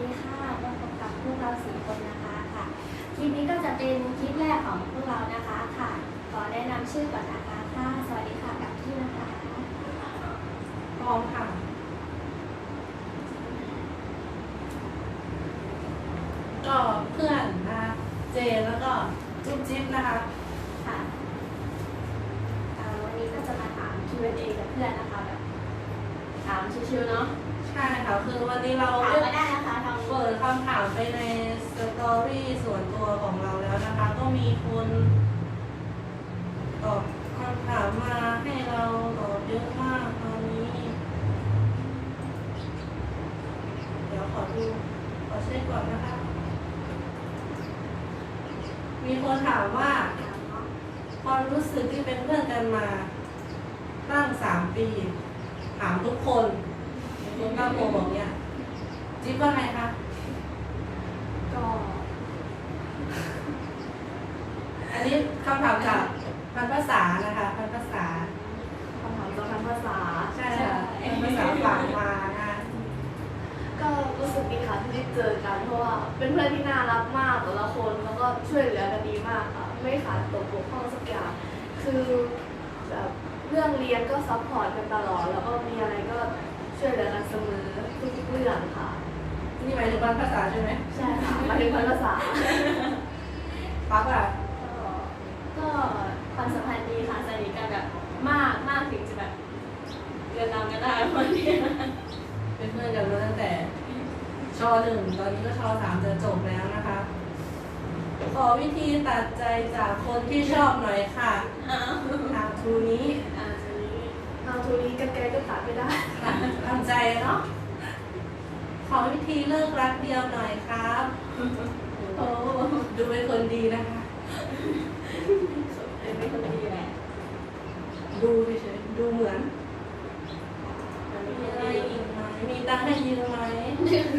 ดีค่ะมาพบกับพวกเราสี่คนนะคะค่ะ คลิปนี้ก็จะเป็นคลิปแรกของพวกเรานะคะค่ะ ขอแนะนำชื่อก่อนนะคะค่ะ สวัสดีค่ะกับที่นะคะพร้อมค่ะ ก็เพื่อนนะคะเจนแล้วก็จุ๊บจิ๊บนะคะค่ะอ่าวันนี้ก็จะมาถาม Q&A กับเพื่อนนะคะแบบถาม ชิวๆเนาะใช่ค่ะคือวันนี้เราถามเลือกมาได้นะคะทางเปิดคำถามไปในสตอรี่ส่วนตัวของเราแล้วนะคะ ก็มีคนตอบคำถามมาให้เราตอบเยอะมากตอนนี้ เดี๋ยวขอดูขอเช็คก่อนนะคะ มีคนถามว่าถามเนาะความรู้สึกที่เป็นเพื่อนกันมาตั้งสามปี ถามทุกคนคุณก้าวโมบอกเนี่ยจิ๊บว่าไงคะก็ อันนี้คำถามจากพันภาษานะคะพันภาษาคำถามจากทางภาษาใช่ค่ะพันภาษาฝากมานะคะก็รู้สึกดีค่ะที่ได้เจอกันเพราะว่าเป็นเพื่อนที่น่ารักมากแต่ละคนแล้วก็ช่วยเหลือกันดีมากค่ะไม่ขาดตกบกพร่องสักอย่างคือแบบเรื่องเรียนก็ซัพพอร์ตกันตลอด แล้วก็มีอะไรก็ช่วยเหลือกันเสมอทุกๆเรื่องค่ะ นี่หมายถึงพันภาษาใช่ไหมใช่ค่ะหมายถึงภาษา ปักอะก็ความสัมพันธ์ดีค่ะสนิทกันแบบมากมากถึงจะแบบเรียนนำกันได้วันนี้เป็นเพื่อนกันมาตั้งแต่ชหนึ่งตอนนี้ก็ชสามจะจบแล้วนะคะ ขอวิธีตัดใจจากคนที่ชอบหน่อยค่ะทางทูนี้อ่าจะนี้ เอาทูนี้กันไกลก็ตัดไม่ได้ทำใจเนาะ ขอวิธีเลิกรักเดียวหน่อยครับ โอ้ดูเป็นคนดีนะคะ เป็นไม่คนดีแหละ ดูเฉยๆดูเหมือนมันไม่มีมีอะอะไรไรอีกไหมมีตังค์ให้ยืมไหม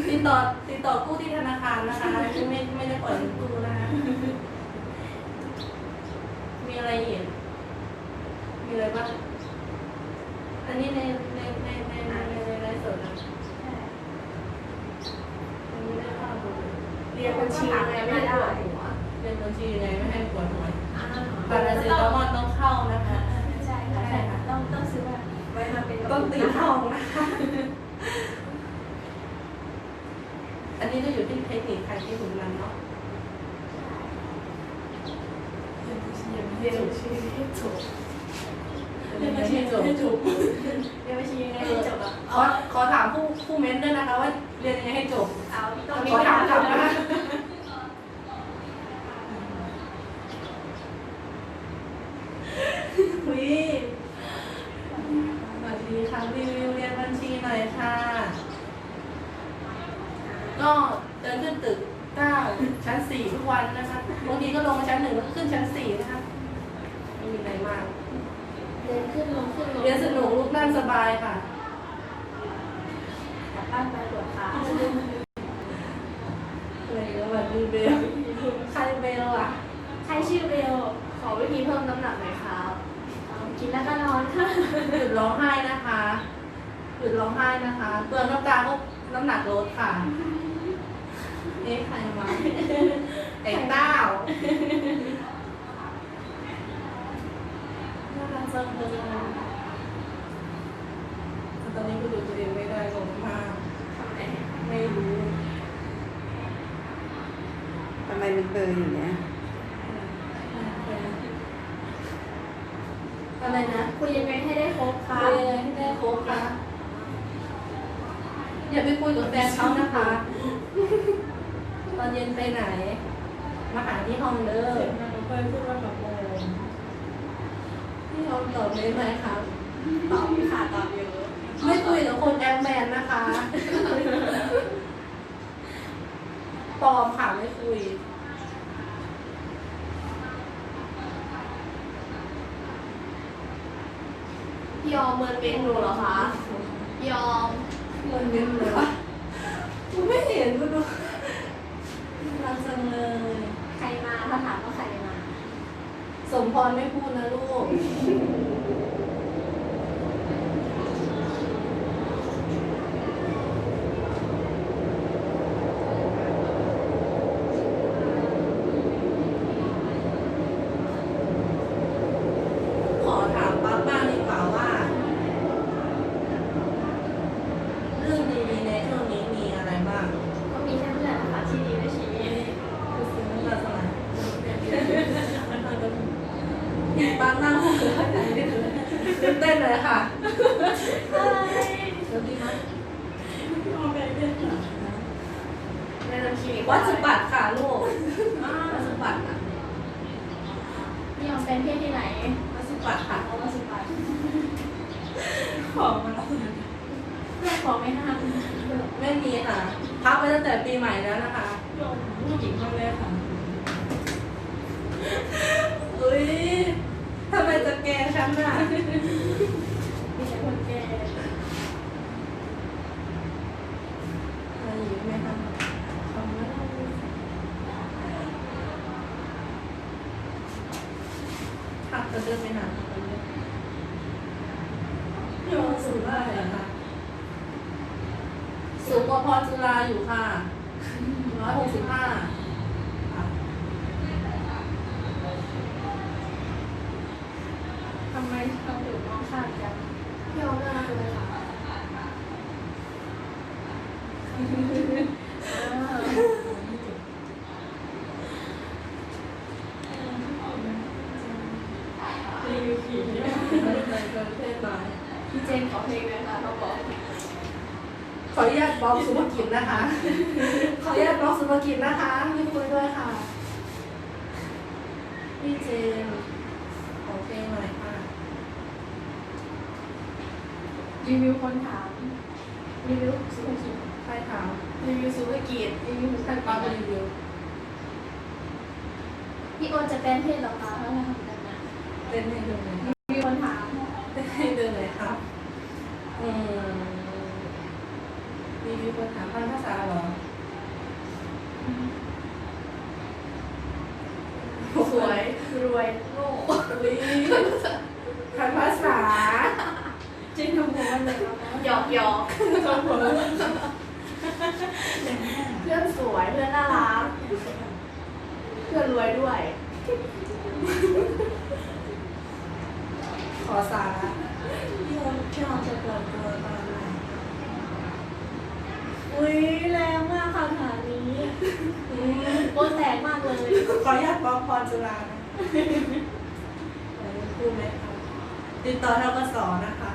ติดต่อติดต่อกู้ที่ธนาคารนะคะไม่ไม่ได้ปล่อยเงินกู้นะคะมีอะไรอีกมีอะไรบ้างอั นนี้ในในในในในในไลฟ์สดนะอันนี้ได้ภาพดูเรียนบัญชียังไงไม่ได้เรียนบัญชียังไงไม่ให้ปวดหัวอ่าปาราเซตามอลต้องเข้านะคะใช่ค่ะใช่ค่ะต้องต้องซื้อแบบไว้มาเป็นต้องตีห้องนะคะอันนี้ก็อยู่ที่เทคนิคใครที่ถึงมันเนาะเรียนบัญชีให้จบ เรียนบัญชีจบให้จบเรียนบัญชียังไงให้จบอะขอขอถามผู้ผู้เม้นด้วยนะคะว่าเรียนยังไงให้จบเอาตรงขนี้อไม่ถามกลับทำนะนะคะคุยสวัสดีค่ะรีวิวเรียนบัญชีหน่อยค่ะ ก็เดินขึ้นตึกเก้าชั้นสี่ทุกวันนะคะบางทีก็ลงมาชั้นหนึ่งแล้วก็ขึ้นชั้นสี่นะคะไม่มีอะไรมาก เดินขึ้นลงขึ้นลงเรียนสนุกลุกนั่งสบายค่ะกลับบ้านไปปวดขาอะไรก็แบบมีเบลใครเบลอะ ใครชื่อเบล ขอวิธีเพิ่มน้ำหนักหน่อยครับเอากินแล้วก็นอนค่ะหยุดร้องไห้นะคะหยุดร้องไห้นะคะเปลืองน้ำตาก็น้ำหนักลดค่ะเอ๊ะใครมาไอ้เต้า น่ารักจังเลยตอนนี้ก็ดูตัวเองไม่ได้ลงมากไม่รู้ทำไมมันเบลออยู่เนี่ยอะไรนะคุยยังไงให้ได้ครบคุค่ะยยังไงให้ได้ครบคะอย่าไปคุยกับแฟนเขานะคะ ตอนเย็นไปไหน มาหาที่ห้องเด้อเคยพูดว่ากับโมที่ห้องตอบเลยไหมครับตอบอยู่ค่ะตอบอยู่ไม่คุยกับคนแอมแมนนะคะปลอมค่ะไม่คุยยอมเมินเมนูเหรอคะ ยอมเงินเงินเลยวะกูไม่เห็นกูดูรักจังเลย ใครมาถ้าถามว่าใครมา สมพรไม่พูดนะลูก ค่ะเฮ้ยเดี๋ยวดีไหมแนะนำคลินิกวัดสมบัติค่ะลูกวัดสมบัติค่ะพี่ยอมเป็นเพศที่ไหนวัดสมบัติค่ะเอามาสิบบาทของมาแล้วเพื่อนขอไม่ห้ามไม่มีค่ะ พักไปตั้งแต่ปีใหม่แล้วนะคะผู้หญิงคนแรกค่ะอุ้ยทำไมจะแกล้งฉันน่ะมีแต่ คนแก่อะไรอยู่ไหมคะขอบคุณพักจะเดินไปหาคนเดียวโยสูงมากเลยค่ะสูงกว่าพรจุฬาอยู่ค่ะร้อยหกสิบห้าทำไมเราถึงมองข้ามกัน พี่เอาหน้าเลยค่ะพี่เจนขอเพลงเลยค่ะเขาบอกขออนุญาตบล็อกสุภกิจนะคะ ขออนุญาตบล็อกสุภกิจนะคะไม่คุยด้วยค่ะ พี่เจนขอเพลงหน่อยค่ะ รีวิวคนถาม รีวิวสุภกิจใครถาม รีวิวซูเปอร์กีดรีวิวใครปาไปรีวิว พี่โอนจะเป็นเพศเหรอคะเพราะเราทำกันนะเต้นให้ดูหน่อยมีคนถามเต้นให้ดูหน่อยครับ อืมรีวิวคนถามพันภาษาเหรอ สวย รวยโง่อุ๊ยพันภาษา จริงหนูบอกว่าเลยหยอกหยอกเพื่อนสวยเพื่อนน่ารักเพื่อนรวยด้วย ขอสาระพี่ออมพี่ออมจะเปิดตัวตอนไหนอุ้ยแรงมากคำถามนี้อืมโบแตกมากเลย ขออนุญาตบอกพรจุฬานะไหนพูดไหมคะติดต่อทกสนะคะ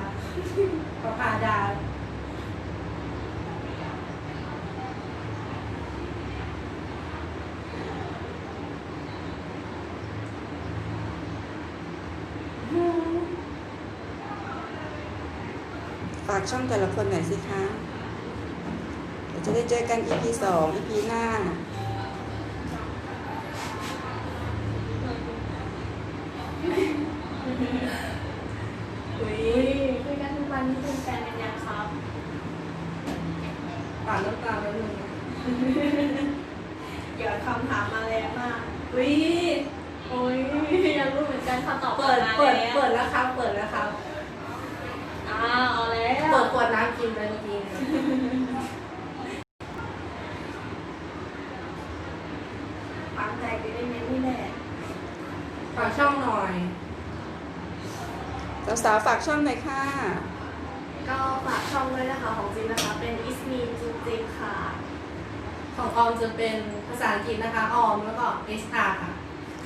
ประภาดาฝากช่องแต่ละคนหน่อยสิคะ เดี๋ยวจะได้เจอกัน EP สอง EP หน้า อุ้ย คุยกั นทุกวันนี้เป็นแฟนกันยังครับปาดน้ำตาแล้วนึงเดี๋ยวคำถามมาแรงมากอุ้ยโอ้ยอยากรู้เหมือนกันคำตอบเปิด มาเปิด แล้วเปิดแล้วครับ เปิดแล้วครับอ้าวเอาแล้วเปิดขวดน้ำกินไปเมื่อกี้ปังใจไปได้เน้นนี่แหละฝากช่องหน่อย สาวๆฝากช่องหน่อยค่ะ ก็ฝากช่องด้วยนะคะของจริงนะคะ เป็นอิสมีจริงๆค่ะ ของออมจะเป็นภาษาอังกฤษนะคะ ออมแล้วก็ SR ค่ะ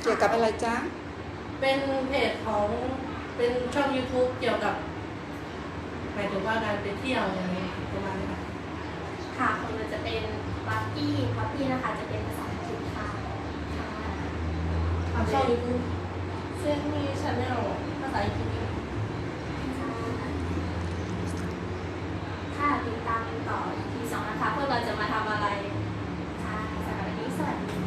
เกี่ยวกับอะไรจ๊ะ เป็นเพจของเป็นช่อง YouTube เกี่ยวกับหมายถึงว่าการไปเที่ยวอย่างนี้ประมาณนี้ค่ะค่ะของเราจะเป็นบัตตี้บัตตี้นะคะ จะเป็นภาษาอังกฤษค่ะค่ะ ทำช่อง YouTube ซึ่งมีช anel ภาษาอังกฤษ ติดตามกันต่อทีสองนะคะเพวกเราจะมาทำอะไรค่ะสำหรับวันนี้สวัสดี